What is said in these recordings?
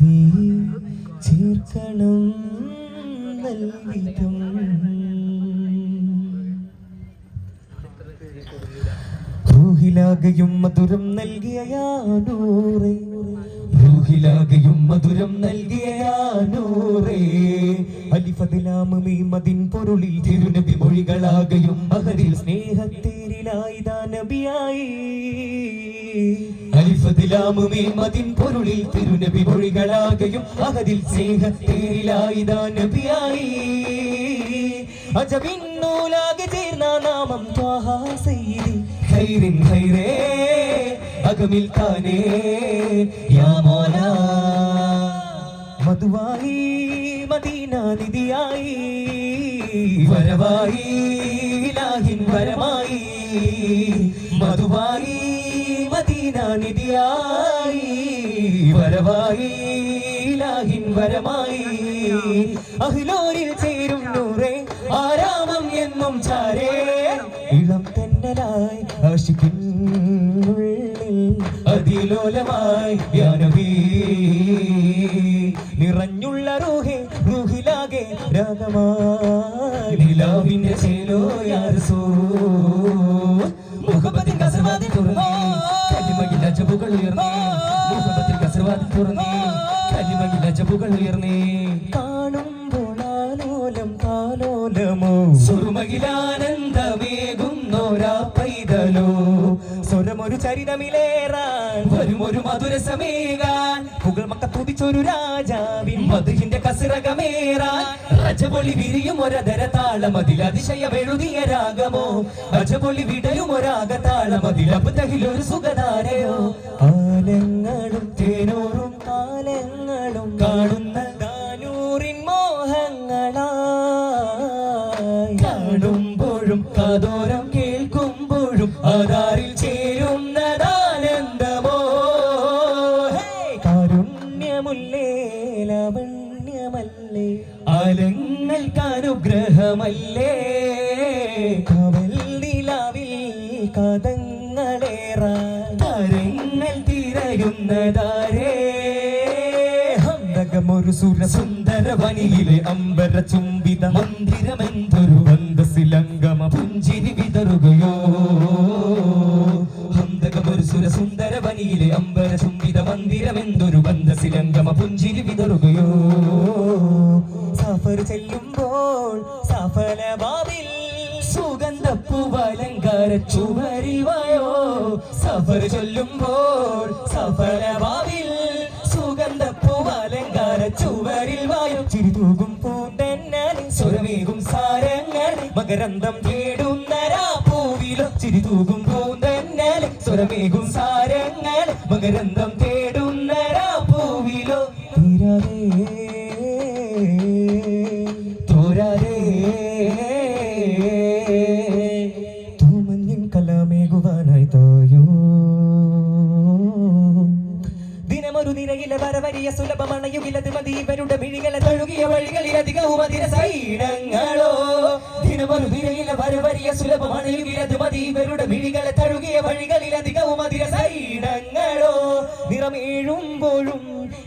എഴുതി ചേർക്കണം നൽകിതും റൂഹിലാകയും മധുരം നൽകിയ യാനൂറേ. റൂഹിലാകയും മധുരം നൽകിയ യാനൂറേ. അലിഫതിലാമീ മതിൻ പൊരുളിൽ തിരുനബി മൊഴികളാകയും മഹരിൽ സ്നേഹത്തേരിലായിതാ അലിഫതിലാമീ മതിൻ പൊരുളിൽ തിരുനബി മൊഴികളാകയും അഹദിൽ സ്നേഹത്തേരിലായി നബിയായി. അജബിന്നൂലാകെ ചേർന്ന നാമം ഖൈറിൻ ഖൈറേ അകമിൽ താനേ. യാ മോലാ മധുവായി മദീന നിധിയായി. വരവായി ലാഹിൻ വരമായി മധുവായി നിധിയായി വരവായി ലാഹിൻ വരമായി. അഹിലോരിൽ ചേരും നൂറേ ആരാമം എന്നും ചാരേ. ഇളം തെന്നലായി ആശിക്കുന്നുള്ളിൽ അതിലോലമായി യാനവീ. നിറഞ്ഞുള്ള റൂഹെ റൂഹിലാകെ രാഗമായി. നിലാവിന്റെ ചേലോ യാരസോ മുഖപത്തിൻ കസർവാദി തുറന്നേ. അജബുകൾ ഉയർന്നേ. മുഖപത്തിൻ കസർവാതി തുറന്നേ. കലിമയിൽ അജബുകൾ ഉയർന്നേ. കാണുമ്പോളാലോലം ആലോലം കാലോലമോ സുറുമകിലാനന്ദമേകുന്നോരാ പൈതലോ സ്വരമൊരു ചരിതമിലേറാൻ. വരുമൊരു മധുര സമേകാൻ പുകൾ മക്ക തുതിച്ചൊരു രാജാവിൻ. മധുഹിന്റെ കസിറകമേറാൻ രജപൊളി വിരിയും ഒരതര താളമതിൽ അതിശയമെഴുതിയ രാഗമോ? അജപൊളി വിടയും ഒരാഗ അബ്ദഹിൽ ഒരു സുഖധാരയോ? കവൽ നിലാവിൽ കഥങ്ങളേറ തരങ്ങൾ തിരയുന്നതാരേ ഹന്തകമൊരു സുര സുന്ദര വനിയിലെ അമ്പര ചുംബിത മന്ദിരമെന്തൊരു അന്തസിലംഗമ പുഞ്ചിരി വിതറുകയോ. സുര സുന്ദര വനിയിലെ അമ്പര ചുംബിത മന്ദിരമെന്തൊരു ബന്ധസിലംഗമ പുഞ്ചിരി വിതറുകയോ. സുഗന്ധപ്പൂവലങ്കാര ചുവരിവായോ സഫർ ചൊല്ലുമ്പോൾ സഫലവാവിൽ സുഗന്ധപ്പൂവലങ്കാര ചുവരിൽ വായോ? ചിരിതൂകും പൂന്തന്നലിൻ സ്വരമേകും സാരങ്ങൾ മകരന്തം തേടുന്നരാ പൂവിലോ? ചിരിതൂകും പൂന്തന്നലിൻ സ്വരമേകും സാരങ്ങൾ മകരന്തം തേടുന്നരാ സുലഭമണയുകിലത് മതി. ഇവരുടെ മിഴികളെ തഴുകിയ വഴികളിൽ അധികവും അതിര സൈഡങ്ങളോ ദിനമൊരു നിരയിലെ വരവരിയ സുലഭമണയുകിലത് മതി. ഇവരുടെ മിഴികളെ തഴുകിയ വഴികളിൽ അധികവും അതിര സൈനങ്ങളോ നിറമേഴുമ്പോഴും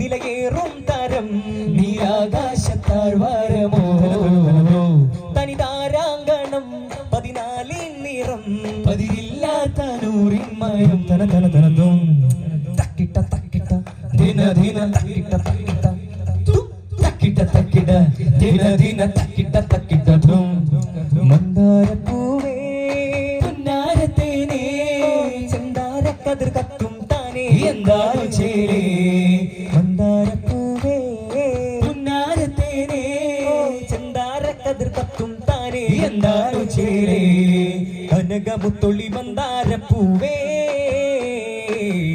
നിലയേറും തരം നീരാകാശത്താഴ്വാരമോ? തനിതാരാങ്കണം പതിനാലിൻ നിറം. പതിരില്ലാത്ത നൂറിൻ മയം തന തന തനതും തക്കിട്ട തക്കിട്ട ദിന ദിന തക്കിട്ട തക്കിട്ട. ദിന ദിന തക്കിട്ട തക്കിട്ട ധും മന്ദാരപ്പൂവേ പുന്നാരത്തേനേ ചെന്താര കതിർ കത്തും താനേ. എന്താലും ചേരേ? മന്ദാരപ്പൂവേ പുന്നാരത്തേനേ ചെന്താര കതിർ കത്തും താനേ. എന്താലും ചേരേ? കനകമുത്തൊളി മന്ദാരപ്പൂവേ.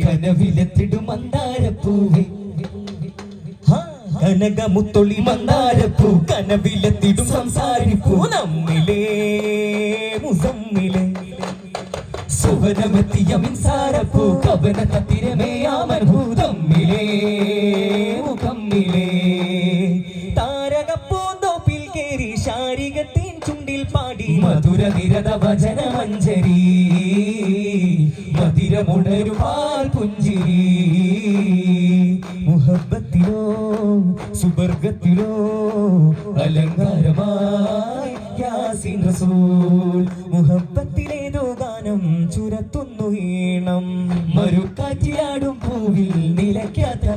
കനവിലെത്തിടും മന്ദാരപ്പൂവേ. കനകമുത്തൊളി മന്ദാരപ്പൂ കനവിലെത്തിടും സംസാരിപ്പൂ. നമ്മിലേ മുസമ്മിലേ. സുവനമെത്തിയ മിൻസാരപ്പൂ കവന തത്തിരമേയാമൻ ഭൂതമ്മിലേ മുഖമ്മിലേ. താരകപ്പൂന്തോപ്പിൽ കേറി ശാരികത്തിൻ ചുണ്ടിൽ പാടി. മധുര നിരത വചന മഞ്ജരി മധുരമുണരു സുബർഗത്തിലോ അലങ്കാരമായി യാസീൻ റസൂൽ മുഹബത്തിലേതോ ഗാനം ചുരത്തുന്നു ഈണം. മരുക്കാറ്റിയാടും പൂവിൽ നിലയ്ക്കാത്ത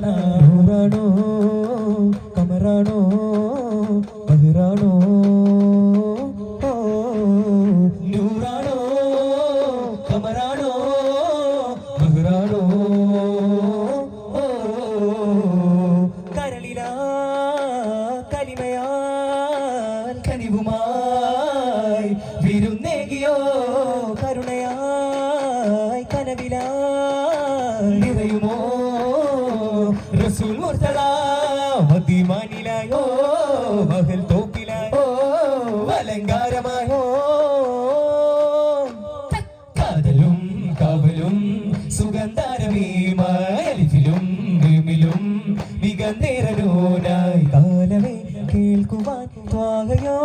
കാലമേ കേൾക്കുവാൻ ത്വാകയോ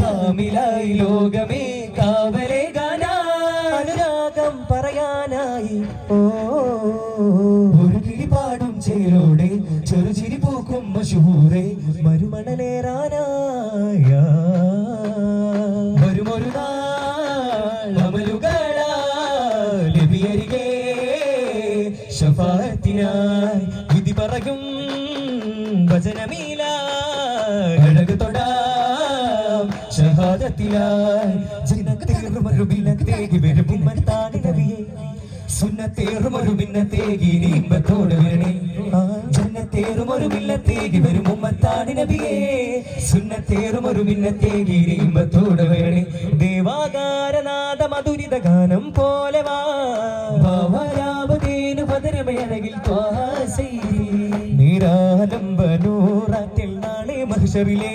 കാമിലായി ലോകമേ കാവലേ അനുരാഗം പറയാനായി ഓ ഒരു കിളിപാടും ചേരോടെ ചെറുചിരി പൂക്കും മഷൂറെ മരുമണലേറാനായ സുന്നത്തേറുമൊരു ഭിന്നത്തേകി നീമ്പത്തോട് വരണേ. ജന്നത്തേറുമൊരു ബില്ലത്തേകി വരും ഉമ്മത്താണ് നബിയേ. സുന്നത്തേറും ഒരു ഭിന്നത്തേകി നീമ്പത്തോട് വരണേ. ദേവാകാരനാഥ മധുരിത ഗാനം പോലെ വാവരാവതേനു പതരമേനകിൽ നീരാലംബനൂറാറ്റിൽ നാളെ മഹിഷറിലെ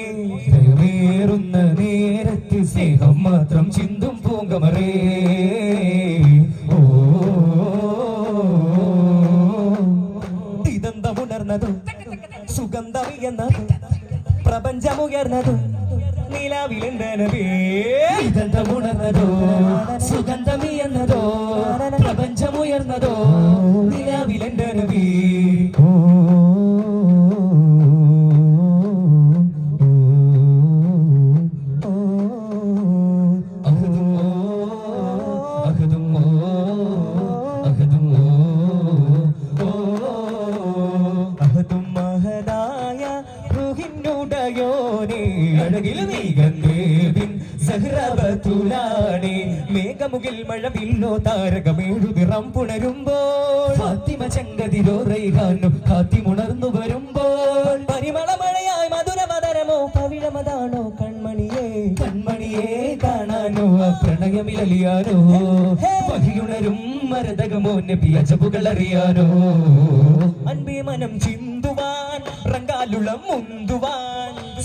നേരത്തെ സ്നേഹം മാത്രം ചിന്തും പൂങ്കമറേ. സുഗന്ധമിയെന്നതും പ്രപഞ്ചമുയർന്നതും നിലാവിലെന്തോ സുഗന്ധമിയെന്നതോ പ്രപഞ്ചമുയർന്നതോ നിലാവിലെന്തനവേ സഹ്റബത്തുലാണെ മേഘമുകിൽ മഴവില്ലോ താരകമേഴുതിറം പുണരുമ്പോൾ. ഫാത്തിമ ചങ്കതിരോ റൈഹാനും കാത്തിമുണർന്നു വരുമ്പോൾ. പരിമള മഴയായി മധുരമതരമോ പവിഴമതാണോ കൺമണിയെ. കൺമണിയെ കാണാനോ പ്രണയമിലലിയാനോ. വഹിയുണരും മരതകമോ നബി അജബുകൾ അറിയാനോ. അൻപേ മനം ചിന്തുവാൻ റങ്കാലുളം മുന്തുവാൻ.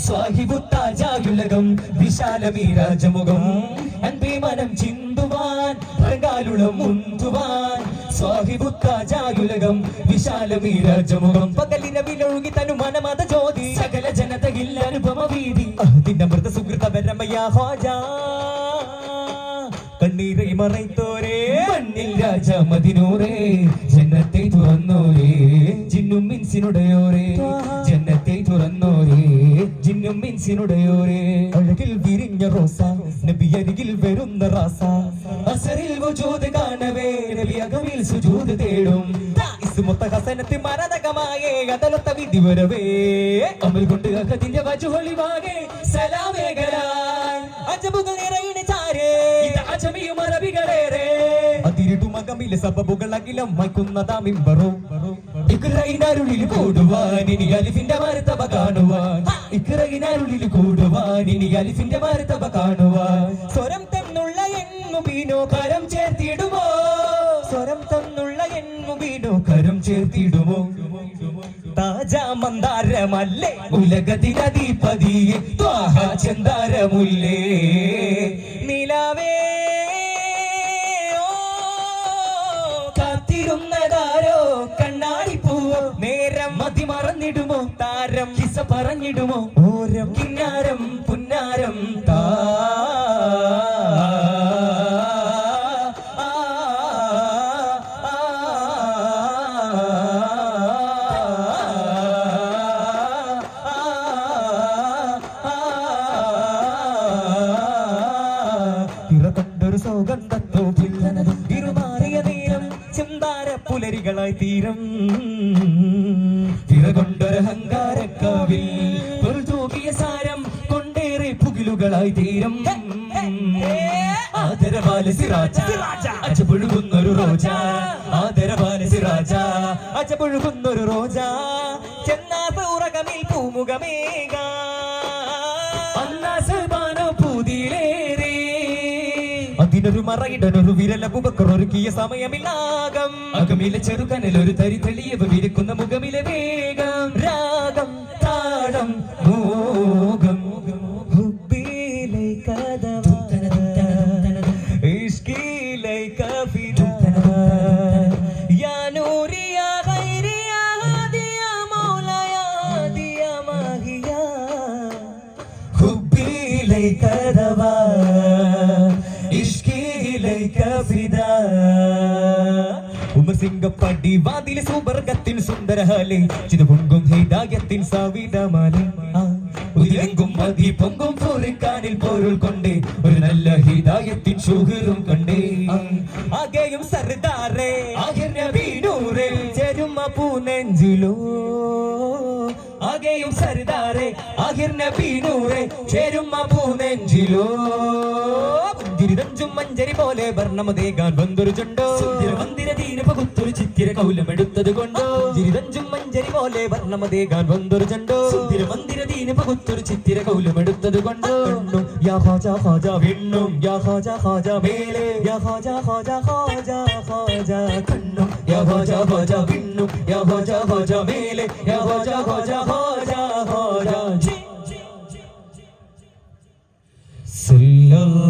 സ്വാഹിബുത്താജായുലകം വിശാലമീ അൻപി മനം ചിന്തുവാൻ പ്രകാലുളം മുന്തുവാൻ സ്വാഹിബുത്താജാകുലകം വിശാലമീ പകലിനവിലൊഴുകി പകലിന വിലൊഴുകി തനു മനമത ജ്യോതി. സകല ജനതയിൽ അനുപമ വീതി അതിന്റെ മൃത സുഹൃത വരമയാ കണ്ണീരെ മറൈത്തോരേ. മണ്ണിൽ രാജ മതിനൂറേ ജന്നത്തെ തുറന്നോരേ ജിന്നും മിൻസിനുടയോരേ ജന്നത്തെ തുറന്നോരേ ജിന്നും മിൻസിനുടയോരേ. അഴകിൽ വിരിഞ്ഞ റോസ നബി അരികിൽ വരുന്ന റാസ അസറിൽ വജൂദ് കാണവേ നബി അകമിൽ സുജൂദ് തേടും. ഇസ്മുത്ത ഹസനത്ത് മരതകമായേ അതലത്ത വിധി വരവേ. അമൽ കൊണ്ട് അകത്തിന്റെ വജുഹൊളിവാകെ സലാമേഖലായി അജബുകൾ നിറയിന് ചാരേ. ഇത് അജമിയും അതിരിട്ടുമകമിലെ സബബുകൾ അഖിലം മൈക്കുന്നതാ മിമ്പറോ ഇക്രയിനരുളിൽ കൂടുവാൻ ഇനി അലിഫിന്റെ മരുത്തവ കാണുവാൻ. ഇക്രയിനരുളിൽ കൂടുവാൻ ഇനി അലിഫിന്റെ മരുത്തവ കാണുവാൻ. സ്വരം തന്നുള്ള കരം ചേർത്തിടുമോ? സ്വരം തന്നുള്ള കരം ചേർത്തിടുമോ? താജാ മന്ദാരമല്ലേ? ത്വാഹ ചന്ദാരമുല്ലേ? പച്ച പറഞ്ഞിടുമോ ഓരോ കിന്നാരം പുന്നാരം താ ഒരു സൗഗന്ധത്തോ ഇരുമാറിയ നേരം ചിന്താര പുലരികളായി തീരം തിരകൊണ്ടൊരഹങ്കാരക്കാവിൽ ഒരു തൂക്കിയ സാരം കൊണ്ടേറെ പുകിലുകളായി തീരം. ആദരവാല സിറാജ അച്ചപുഴുകുന്നൊരു റോജ. ആദരവാല സിറാജ അച്ചപുഴുകുന്നൊരു റോജ. ചെന്നാത്ത ഉറകമിൽ പൂമുഖമേക അതിനൊരു മറയിടനൊരു വിരലബുബക്കർ ഒരുക്കിയ സമയമില്ലാകം. അകമിലെ ചെറുകനൽ ഒരു തരി തെളിയവ് വിരിക്കുന്ന മുഖമിലെ വേഗം. സിംഗപ്പടി വാതിൽ സുവർഗത്തിൻ സുന്ദരഹാലെ ചിതുപൊങ്കും ഹൈദായത്തിൻ സവിതമാല. ഉയരെങ്കും മതി പൊങ്കും പൊറുക്കാനിൽ പൊരുൾ കൊണ്ടേ ഒരു നല്ല ഹിദായത്തിൻ ഷുഹറും കണ്ടേ. ആകെയും സർദാറേ ആകെ നബീനൂറേ ചേരും പൂനെഞ്ചിലോ ആകെയും സർദാറേ ആഹിർ നബീനൂറേ ചേരും പൂനെഞ്ചിലോ തിരുതഞ്ചും മഞ്ചരി പോലെ വർണമതേകാൻ വന്നൊരു ചുണ്ടോ? മന്ദിര ദീന പകുത്തൊരു ചിത്തിര കൗലമെടുത്തത് കൊണ്ടോ? തിരുതഞ്ചും മഞ്ചരി പോലെ വർണമതേകാൻ വന്നൊരു ചുണ്ടോ? മന്ദിര ദീന പകുത്തൊരു ചിത്തിര കൗലമെടുത്തത് കൊണ്ടോ? യാ ഹാജ ഹാജ വിണ്ണും യാ ഹാജ ഹാജ മേലെ യാ ഹാജ ഹാജ ഹാജ ഹാജ കണ്ണും യാ ഹാജ ഹാജ വിണ്ണും യാ ഹാജ ഹാജ മേലെ യാ ഹാജ ഹാജ ഹാജ